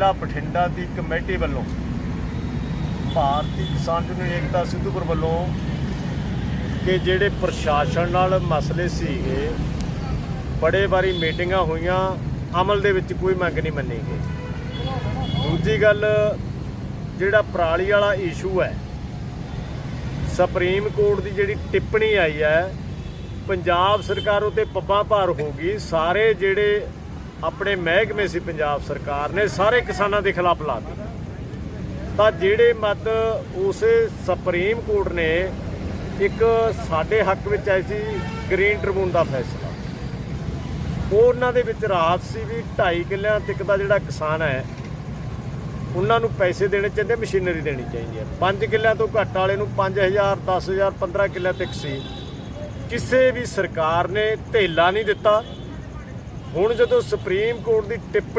ਜ਼ਿਲ੍ਹਾ ਬਠਿੰਡਾ ਦੀ ਕਮੇਟੀ ਵੱਲੋਂ ਭਾਰਤੀ ਕਿਸਾਨ ਯੂਨੀਅਨ ਏਕਤਾ ਸਿੱਧੂਪੁਰ ਵੱਲੋਂ ਕਿ ਜਿਹੜੇ ਪ੍ਰਸ਼ਾਸਨ ਨਾਲ ਮਸਲੇ ਸੀਗੇ, ਬੜੇ ਵਾਰੀ ਮੀਟਿੰਗਾਂ ਹੋਈਆਂ, ਅਮਲ ਦੇ ਵਿੱਚ ਕੋਈ ਮੰਗ ਨਹੀਂ ਮੰਨੀ ਗਈ। ਦੂਜੀ ਗੱਲ, ਜਿਹੜਾ ਪਰਾਲੀ ਵਾਲਾ ਇਸ਼ੂ ਹੈ, ਸੁਪਰੀਮ ਕੋਰਟ ਦੀ ਜਿਹੜੀ ਟਿੱਪਣੀ ਆਈ ਹੈ, ਪੰਜਾਬ ਸਰਕਾਰ ਉਤੇ ਪੱਬਾਂ ਭਾਰ ਹੋ ਗਈ, ਸਾਰੇ ਜਿਹੜੇ ਆਪਣੇ ਮਹਿਕਮੇ ਸੀ ਪੰਜਾਬ ਸਰਕਾਰ ਨੇ ਸਾਰੇ ਕਿਸਾਨਾਂ ਦੇ ਖਿਲਾਫ ਲਾ ਦਿੱਤੇ। ਤਾਂ ਜਿਹੜੇ ਮਤ ਉਸੇ ਸੁਪਰੀਮ ਕੋਰਟ ਨੇ ਇੱਕ ਸਾਡੇ ਹੱਕ ਵਿੱਚ ਆਈ ਸੀ ਗ੍ਰੀਨ ਟ੍ਰਿਬਿਊਨ ਦਾ ਫੈਸਲਾ। ਉਹਨਾਂ ਦੇ ਵਿੱਚ ਰਾਹਤ ਸੀ ਵੀ 2.5 ਕਿੱਲਿਆਂ ਤੱਕ ਦਾ ਜਿਹੜਾ ਕਿਸਾਨ ਹੈ, ਉਹਨਾਂ ਨੂੰ ਪੈਸੇ ਦੇਣੇ ਚਾਹੀਦੇ, ਮਸ਼ੀਨਰੀ ਦੇਣੀ ਚਾਹੀਦੀ ਹੈ। 5 ਕਿੱਲਿਆਂ ਤੋਂ ਘੱਟ ਵਾਲੇ ਨੂੰ 5000 10000 15 ਕਿੱਲਿਆਂ ਤੱਕ ਸੀ। ਕਿਸੇ ਵੀ ਸਰਕਾਰ ਨੇ ਧੇਲਾ ਨਹੀਂ ਦਿੱਤਾ। ਹੁਣ ਜਦੋਂ ਸੁਪਰੀਮ ਕੋਰਟ ਦੀ ਟਿੱਪਣੀ